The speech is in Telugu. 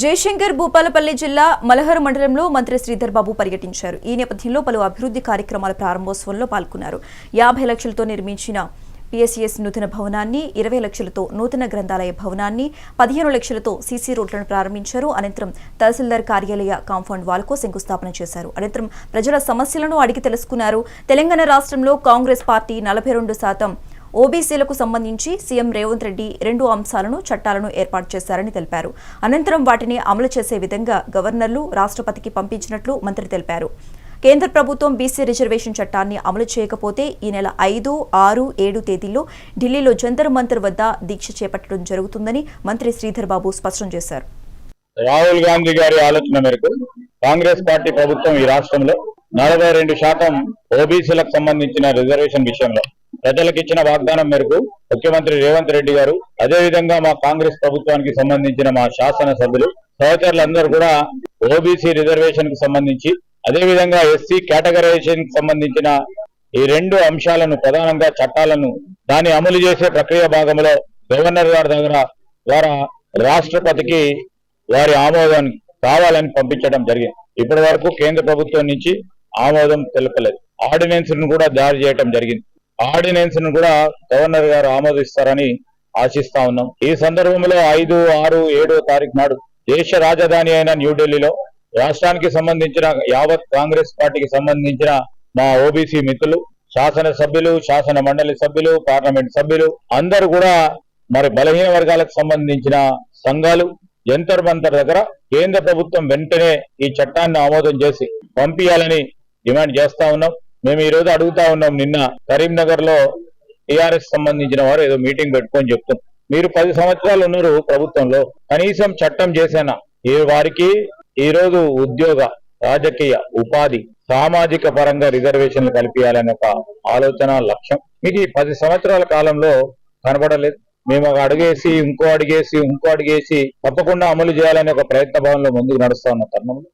జయశంకర్ భూపాలపల్లి జిల్లా మలహర్ మండలంలో మంత్రి శ్రీధర్ బాబు పర్యటించారు. ఈ నేపథ్యంలో పలు అభివృద్ధి కార్యక్రమాల ప్రారంభోత్సవంలో పాల్గొన్నారు. యాభై లక్షలతో నిర్మించిన పిఎస్సిఎస్ నూతన భవనాన్ని ఇరవై లక్షలతో నూతన గ్రంథాలయ భవనాన్ని పదిహేను లక్షలతో సీసీ రోడ్లను ప్రారంభించారు. అనంతరం తహసీల్దార్ కార్యాలయ కాంపౌండ్ వాల్కు శంకుస్థాపన చేశారు. అనంతరం ప్రజల సమస్యలను అడిగి తెలుసుకున్నారు. తెలంగాణ రాష్ట్రంలో కాంగ్రెస్ పార్టీ నలభై రెండు శాతం ఓబీసీలకు సంబంధించి సీఎం రేవంత్ రెడ్డి రెండు అంశాలను చట్టాలను ఏర్పాటు చేశారని తెలిపారు. అనంతరం వాటిని అమలు చేసే విధంగా గవర్నర్లు రాష్ట్రపతికి పంపించినట్లు మంత్రి తెలిపారు. కేంద్ర ప్రభుత్వం బీసీ రిజర్వేషన్ చట్టాన్ని అమలు చేయకపోతే ఈ నెల ఐదు ఆరు ఏడు తేదీల్లో ఢిల్లీలో జంతర్ మంతర్ వద్ద దీక్ష చేపట్టడం జరుగుతుందని మంత్రి శ్రీధర్ బాబు స్పష్టం చేశారు. రాహుల్ గాంధీ గారి ఆలోచన మేరకు కాంగ్రెస్ పార్టీ ప్రభుత్వం ఈ రాష్ట్రంలో నలభై రెండు శాతం ఓబీసీలకు సంబంధించిన రిజర్వేషన్ విషయంలో ప్రజలకు ఇచ్చిన వాగ్దానం మేరకు ముఖ్యమంత్రి రేవంత్ రెడ్డి గారు అదే విధంగా మా కాంగ్రెస్ ప్రభుత్వానికి సంబంధించిన మా శాసన సభ్యులు సహచరులందరూ కూడా ఓబీసీ రిజర్వేషన్కు సంబంధించి అదే విధంగా ఎస్సీ కేటగరైజేషన్కి సంబంధించిన ఈ రెండు అంశాలను ప్రధానంగా చట్టాలను దాన్ని అమలు చేసే ప్రక్రియ భాగంలో గవర్నర్ గారి దగ్గర ద్వారా రాష్ట్రపతికి వారి ఆమోదం కావాలని పంపించడం జరిగింది. ఇప్పటి వరకు కేంద్ర ప్రభుత్వం నుంచి ఆమోదం తెలపలేదు. ఆర్డినెన్స్ను కూడా జారీ చేయడం జరిగింది. ఆర్డినెన్స్ను కూడా గవర్నర్ గారు ఆమోదిస్తారని ఆశిస్తా ఉన్నాం. ఈ సందర్భంలో ఐదు ఆరు ఏడో తారీఖు నాడు దేశ రాజధాని అయిన న్యూఢిల్లీలో రాష్ట్రానికి సంబంధించిన యావత్ కాంగ్రెస్ పార్టీకి సంబంధించిన మా ఓబీసీ మిత్రులు శాసన సభ్యులు శాసన మండలి సభ్యులు పార్లమెంట్ సభ్యులు అందరూ కూడా మరి బలహీన వర్గాలకు సంబంధించిన సంఘాలు జంతర్ మంతర్ దగ్గర కేంద్ర ప్రభుత్వం వెంటనే ఈ చట్టాన్ని ఆమోదం చేసి పంపించాలని డిమాండ్ చేస్తా ఉన్నాం. మేము ఈ రోజు అడుగుతా ఉన్నాం నిన్న కరీంనగర్లో టిఆర్ఎస్ సంబంధించిన వారు ఏదో మీటింగ్ పెట్టుకొని చెప్తాం. మీరు పది సంవత్సరాలు ఉన్నారు ప్రభుత్వంలో. కనీసం చట్టం చేసేనా ఏ వారికి? ఈ రోజు ఉద్యోగ రాజకీయ ఉపాధి సామాజిక పరంగా రిజర్వేషన్లు కల్పించాలనే ఒక ఆలోచన లక్ష్యం. మీకు ఈ పది సంవత్సరాల కాలంలో కనబడలేదు. మేము ఒక అడుగేసి ఇంకో అడిగేసి ఇంకో అడిగేసి తప్పకుండా అమలు చేయాలనే ఒక ప్రయత్న భావంలో ముందుకు నడుస్తా ఉన్న తరుణంలో